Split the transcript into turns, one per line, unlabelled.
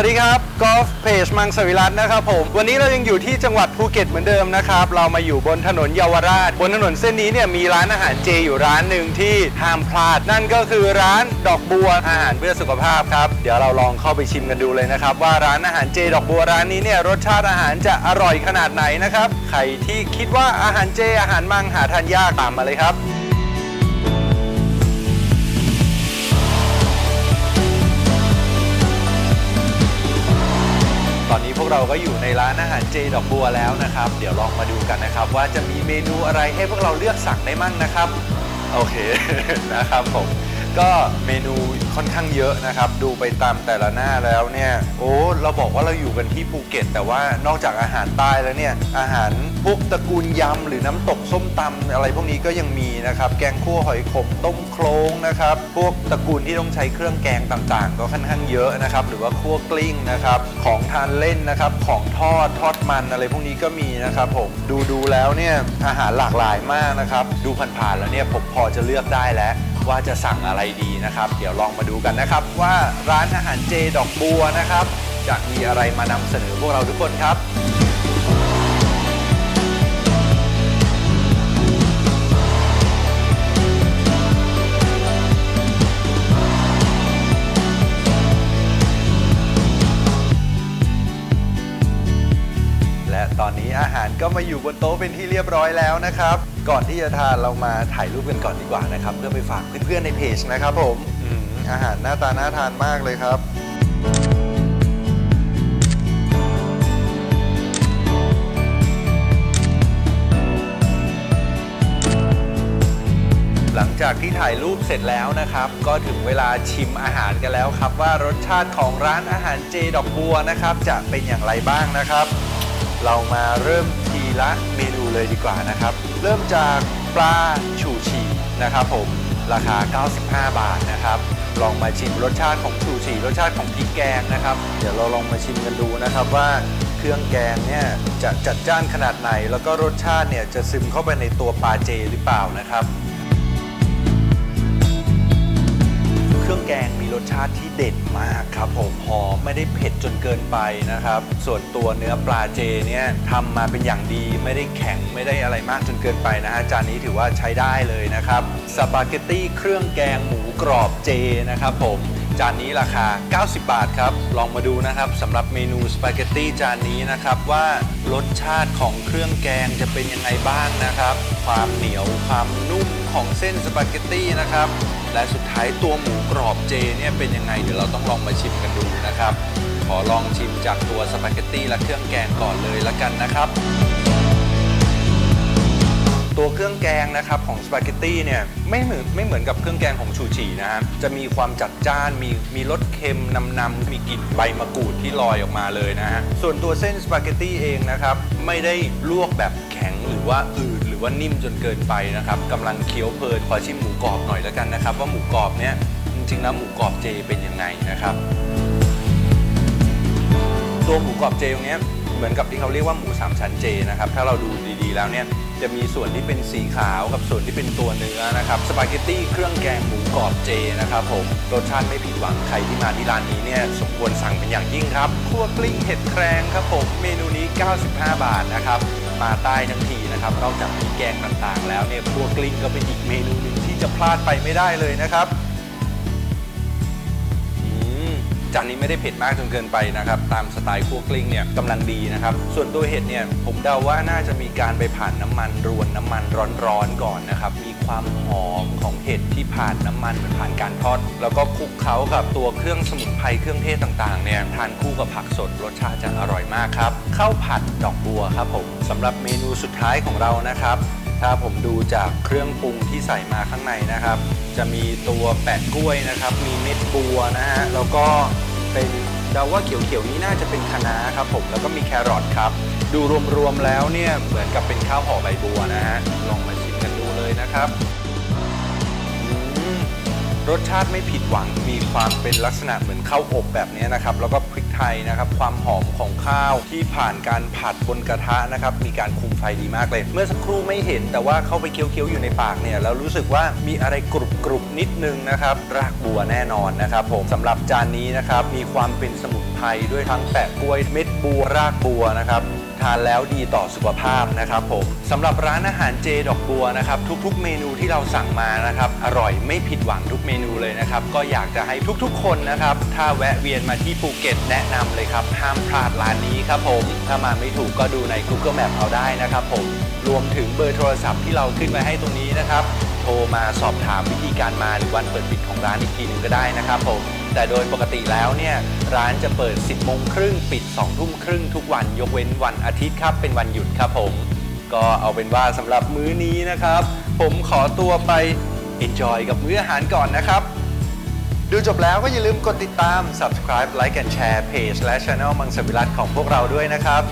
วัสดีครับกอล์ฟเพจมังสวิรัตนะครับผม วันนี้เรายังอยู่ที่จังหวัดภูเก็ตเหมือนเดิมนะครับ เรามาอยู่บนถนนเยาวราช บนถนนเส้นนี้เนี่ยมีร้านอาหารเจอยู่ร้านหนึ่งที่ห้ามพลาด นั่นก็คือร้านดอกบัวอาหารเพื่อสุขภาพครับ เดี๋ยวเราลองเข้าไปชิมกันดูเลยนะครับ ว่าร้านอาหารเจดอกบัวร้านนี้เนี่ยรสชาติอาหารจะอร่อยขนาดไหนนะครับ ใครที่คิดว่าอาหารเจอาหารมังหาทานยากตามมาเลยครับ วกเราก็อยู่ในร้านอาหารเจดอกบัวแล้วนะครับ เดี๋ยวลองมาดูกันนะครับ ว่าจะมีเมนูอะไรให้พวกเราเลือกสั่งได้มั่งนะครับ โอเคนะครับผม ก็เมนูค่อนข้างเยอะนะครับ ดูไปตามแต่ละหน้าแล้วเนี่ยโอ้เราบอกว่าเราอยู่กันที่ภูเก็ต แต่ว่านอกจากอาหารใต้แล้วเนี่ยอาหารพวกตระกูลยำหรือน้ำตกส้มตำอะไรพวกนี้ก็ยังมีนะครับแกงคั่วหอยขมต้มโครงนะครับพวกตระกูลที่ต้องใช้เครื่องแกงต่างๆ ก็ค่อนข้างเยอะนะครับหรือว่าคั่วกลิ้งนะครับของทานเล่นนะครับของทอดทอดมันอะไรพวกนี้ก็มีนะครับผมดูดูแล้วเนี่ยอาหารหลากหลายมากนะครับดูผ่านๆแล้วเนี่ยผมพอจะเลือกได้แล้วว่าจะสั่งอะไรดีนะครับ เดี๋ยวลองมาดูกันนะครับ ว่าร้านอาหารเจดอกบัวนะครับจะมีอะไรมานำเสนอพวกเราทุกคนครับ อนนี้อาหารก็มาอยู่บนโต๊ะเป็นที่เรียบร้อยแล้วนะครับ ก่อนที่จะทานเรามาถ่ายรูปกันก่อนดีกว่านะครับ เพื่อไปฝากเพื่อนๆในเพจนะครับผมอืมอาหารหน้าตาน่าทานมากเลยครับ หลังจากที่ถ่ายรูปเสร็จแล้วนะครับ ก็ถึงเวลาชิมอาหารกันแล้วครับ ว่ารสชาติของร้านอาหารเจดอกบัวนะครับ จะเป็นอย่างไรบ้างนะครับ เรามาเริ่มทีละเมนูเลยดีกว่านะครับ เริ่มจากปลาฉูฉี่นะครับผมราคา 95 บาทนะครับ ลองมาชิมรสชาติของฉูฉีรสชาติของพริกแกงนะครับ เดี๋ยวเราลองมาชิมกันดูนะครับว่าเครื่องแกงเนี่ยจะจัดจ้านขนาดไหน แล้วก็รสชาติเนี่ยจะซึมเข้าไปในตัวปลาเจหรือเปล่านะครับ เครื่องแกงมีรสชาติที่เด็ดมากครับผมหอมไม่ได้เผ็ดจนเกินไปนะครับ ส่วนตัวเนื้อปลาเจเนี่ยทำมาเป็นอย่างดีไม่ได้แข็งไม่ได้อะไรมากจนเกินไปนะฮะจานนี้ถือว่าใช้ได้เลยนะครับสปาเกตตี้เครื่องแกงหมูกรอบเจนะครับผม จานนี้ราคา 90 บาทครับ ลองมาดูนะครับสำหรับเมนูสปาเกตตี้จานนี้นะครับ ว่ารสชาติของเครื่องแกงจะเป็นยังไงบ้างนะครับ ความเหนียวความนุ่มของเส้นสปาเกตตี้นะครับ และสุดท้ายตัวหมูกรอบเจเนี่ยเป็นยังไงเดี๋ยวเราต้องลองมาชิมกันดูนะครับ ขอลองชิมจากตัวสปาเกตตี้และเครื่องแกงก่อนเลยละกันนะครับ ตัวเครื่องแกงนะครับของสปาเกตตี้เนี่ยไม่เหมือนไม่เหมือนกับเครื่องแกงของชูชีนะฮะจะมีความจัดจ้านมีมีรสเค็มนำนำมีกลิ่นใบมะกรูดที่ลอยออกมาเลยนะฮะส่วนตัวเส้นสปาเกตตี้เองนะครับไม่ได้ลวกแบบแข็งหรือว่าอืดหรือว่านิ่มจนเกินไปนะครับกำลังเคี้ยวเพลินขอชิมหมูกรอบหน่อยแล้วกันนะครับ ว่าหมูกรอบเนี่ยจริงๆแล้วหมูกรอบเจเป็นยังไงนะครับ ตัวหมูกรอบเจตรงเนี้ยเหมือนกับที่เขาเรียกว่าหมูสามชั้นเจนะครับถ้าเราดูดีๆแล้วเนี่ย จะมีส่วนที่เป็นสีขาวกับส่วนที่เป็นตัวเนื้อนะครับสปาเกตตี้เครื่องแกงหมูกรอบเจนะครับผมรสชาติไม่ผิดหวังใครที่มาที่ร้านนี้เนี่ยสมควรสั่งเป็นอย่างยิ่งครับคั่วกลิ้งเห็ดแครงครับผมเมนูนี้ 95 บาทนะครับมาใต้ทั้งทีนะครับนอกจากมีแกงต่างๆ แล้วเนี่ยคั่วกลิ้งก็เป็นอีกเมนูหนึ่งที่จะพลาดไปไม่ได้เลยนะครับ จานนี้ไม่ได้เผ็ดมากจนเกินไปนะครับ ตามสไตล์คั่วกลิ้งเนี่ยกำลังดีนะครับ ส่วนตัวเห็ดเนี่ยผมเดาว่าน่าจะมีการไปผ่านน้ำมันรวนน้ำมันร้อนๆก่อนนะครับ มีความหอมของเห็ดที่ผ่านน้ำมันเหมือนผ่านการทอด แล้วก็คลุกเคล้ากับตัวเครื่องสมุนไพรเครื่องเทศต่างๆเนี่ยทานคู่กับผักสดรสชาติจะอร่อยมากครับข้าวผัดดอกบัวครับผมสำหรับเมนูสุดท้ายของเรานะครับ ถ้าผมดูจากเครื่องปรุงที่ใส่มาข้างในนะครับ จะมีตัวแปดกล้วยนะครับ มีเม็ดบัวนะฮะแล้วก็เป็นเดาว่าเขียวๆนี้น่าจะเป็นคะน้าครับผมแล้วก็มีแครอทครับ ดูรวมๆแล้วเนี่ยเหมือนกับเป็นข้าวห่อใบบัวนะฮะลองมาชิมกันดูเลยนะครับ รสชาติไม่ผิดหวังมีความเป็นลักษณะเหมือนข้าวอบแบบนี้นะครับ แล้วก็พริกไทยนะครับ ความหอมของข้าวที่ผ่านการผัดบนกระทะนะครับ มีการคุมไฟดีมากเลย เมื่อสักครู่ไม่เห็นแต่ว่าเข้าไปเคี้ยวๆอยู่ในปากเนี่ยแล้วรู้สึกว่ามีอะไรกรุบกรุบๆนิดนึงนะครับ รากบัวแน่นอนนะครับ ผมสำหรับจานนี้นะครับมีความเป็นสมุนไพไพรด้วยทั้งแปะกล้วยเม็ดบัวรากบัวนะครับ ทานแล้วดีต่อสุขภาพนะครับผมสำหรับร้านอาหารเจดอกบัวนะครับทุกๆ เมนูที่เราสั่งมานะครับอร่อยไม่ผิดหวังทุกเมนูเลยนะครับก็อยากจะให้ทุกๆ คนนะครับถ้าแวะเวียนมาที่ภูเก็ตแนะนำเลยครับห้ามพลาดร้านนี้ครับผมถ้ามาไม่ถูกก็ดูใน Google Map เอาได้นะครับผมรวมถึงเบอร์โทรศัพท์ที่เราขึ้นมาให้ตรงนี้นะครับ รมาสอบถามวิธีการมาหรือวันเปิดปิดของร้านอีกทีหนึ่งก็ได้นะครับผมแต่โดยปกติแล้วเนี่ยร้านจะเปิด 10โมงครึ่งปิด2ทุ่มครึ่งทุกวันยกเว้นวันอาทิตย์ครับเป็นวันหยุดครับผม ก็เอาเป็นว่าสำหรับมื้อนี้นะครับ ผมขอตัวไป enjoy กับมื้ออาหารก่อนนะครับ ดูจบแล้วก็อย่าลืมกดติดตาม subscribe like and share page และ channel มังสวิรัตของพวกเราด้วยนะครับ